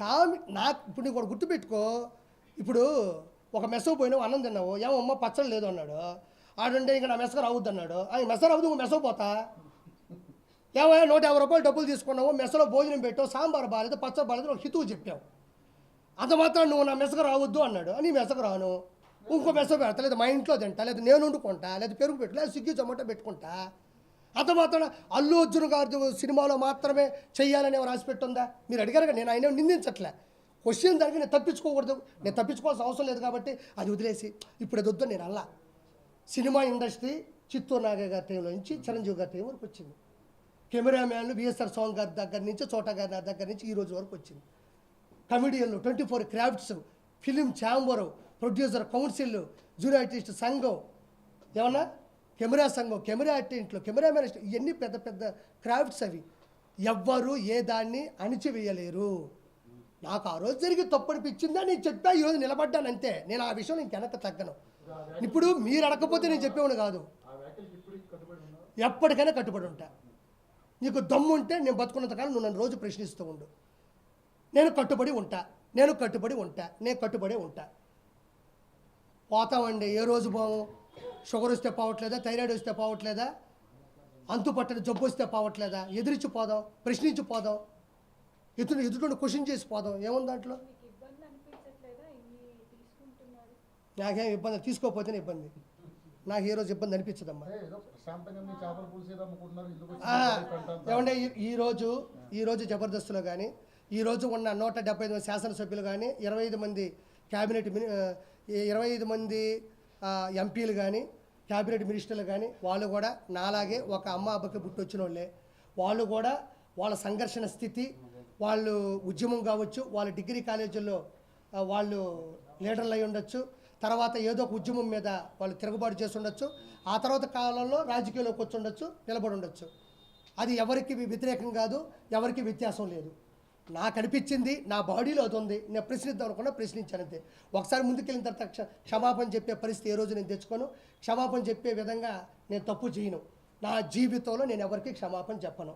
కామె నాకు ఇప్పుడు నీకు గుర్తుపెట్టుకో. ఇప్పుడు ఒక మెసవ పోయినావు అన్నం తిన్నావు. ఏమమ్మా పచ్చడి లేదు అన్నాడు. ఆడుంటే ఇంకా నా మెసగర్ రావద్దు అన్నాడు. ఆయన రావద్దు అవుద్దు మెసవ పోతా. ఏమయ్యా నూట యాభై రూపాయలు డబ్బులు తీసుకున్నావు మెసలో భోజనం పెట్టావు సాంబార్ బాగాలేదు పచ్చడి బాగాలేదు ఒక హితువు చెప్పావు. అంత మాత్రం నువ్వు నా మెసగ రావద్దు అన్నాడు. అని మెసగ రాను. ఇంకో మెసగ పెడతా లేదా మా ఇంట్లో తింటా లేదు నేను వండుకుంటా లేదా పెరుగు పెట్టు లేదా స్విగ్గీ జొమాటో పెట్టుకుంటా. అతను మాత్రం అల్లు అర్జున్ గారు సినిమాలో మాత్రమే చేయాలని ఎవరు రాసి పెట్టుందా? మీరు అడిగారు నేను ఆయన నిందించట్లే. క్వశ్చన్ దానికి నేను తప్పించుకోకూడదు. నేను తప్పించుకోవాల్సిన అవసరం లేదు కాబట్టి అది వదిలేసి ఇప్పుడు అది వద్దు నేను అల్లా. సినిమా ఇండస్ట్రీ చిత్తూరు నాగ గారి టైంలో నుంచి చిరంజీవి గారి టైం వరకు వచ్చింది. కెమెరామ్యాన్లు బిఎస్ఆర్ సాంగ్ గారి దగ్గర నుంచి చోటా గారి దగ్గర నుంచి ఈ రోజు వరకు వచ్చింది. కమెడియన్లు twenty four crafts film chamber producer council junior artist సంఘం. ఏమన్నా? కెమెరా సంఘం కెమెరా ఆర్టిస్టులు కెమెరామెన్ ఇవన్నీ పెద్ద పెద్ద క్రాఫ్ట్స్ అవి. ఎవ్వరు ఏ దాన్ని అణిచివేయలేరు. నాకు ఆ రోజు జరిగి తప్పు అనిపించిందా? నేను చెప్పా ఈరోజు నిలబడ్డాను అంతే. నేను ఆ విషయంలో ఇంకెనక తగ్గను. ఇప్పుడు మీరు అడగకపోతే నేను చెప్పేవాడు కాదు. ఎప్పటికైనా కట్టుబడి ఉంటా. నీకు దమ్ము ఉంటే నేను బతుకున్నంతకాలం నువ్వు నన్ను రోజు ప్రశ్నిస్తూ ఉండు. నేను కట్టుబడి ఉంటా. నేను కట్టుబడి ఉంటా. నేను కట్టుబడి ఉంటా. పోతామండి ఏ రోజు పోము? షుగర్ వస్తే పోవట్లేదా థైరాయిడ్ వస్తే పోవట్లేదా అంతు పట్టని జబ్బు వస్తే పోవట్లేదా ఎదిరించి పోదాం ప్రశ్నించి పోదాం ఎదురు ఎదుటి క్వశ్చన్ చేసి పోదాం. ఏముంది దాంట్లో? నాకేం ఇబ్బంది తీసుకోకపోతేనే ఇబ్బంది. నాకు ఏ రోజు ఇబ్బంది అనిపించదమ్మా? ఏమంటే ఈరోజు ఈరోజు జబర్దస్త్లో కానీ ఈరోజు ఉన్న నూట డెబ్బై ఐదు మంది శాసనసభ్యులు కానీ ఇరవై ఐదు మంది క్యాబినెట్ ఇరవై ఐదు మంది ఎంపీలు కానీ క్యాబినెట్ మినిస్టర్లు కానీ వాళ్ళు కూడా నాలాగే ఒక అమ్మ అబ్బకి పుట్టొచ్చిన వాళ్ళే వాళ్ళు కూడా వాళ్ళ సంఘర్షణ స్థితి వాళ్ళు ఉద్యమం కావచ్చు వాళ్ళ డిగ్రీ కాలేజీల్లో వాళ్ళు లీడర్లు అయి ఉండొచ్చు. తర్వాత ఏదో ఒక ఉద్యమం మీద వాళ్ళు తిరుగుబాటు చేసి ఉండొచ్చు. ఆ తర్వాత కాలంలో రాజకీయాల్లోకి వచ్చి ఉండొచ్చు నిలబడి ఉండొచ్చు. అది ఎవరికి వ్యతిరేకం కాదు ఎవరికి వ్యత్యాసం లేదు. నాకు అనిపించింది నా బాడీలో అది ఉంది నేను ప్రశ్నిద్దాం అనుకున్నా ప్రశ్నించాను అంతే ఒకసారి ముందుకెళ్ళిన తర్వాత క్ష- క్షమాపణ చెప్పే పరిస్థితి ఏ రోజు నేను తెచ్చుకోను. క్షమాపణ చెప్పే విధంగా నేను తప్పు చేయను. నా జీవితంలో నేను ఎవరికి క్షమాపణ చెప్పను.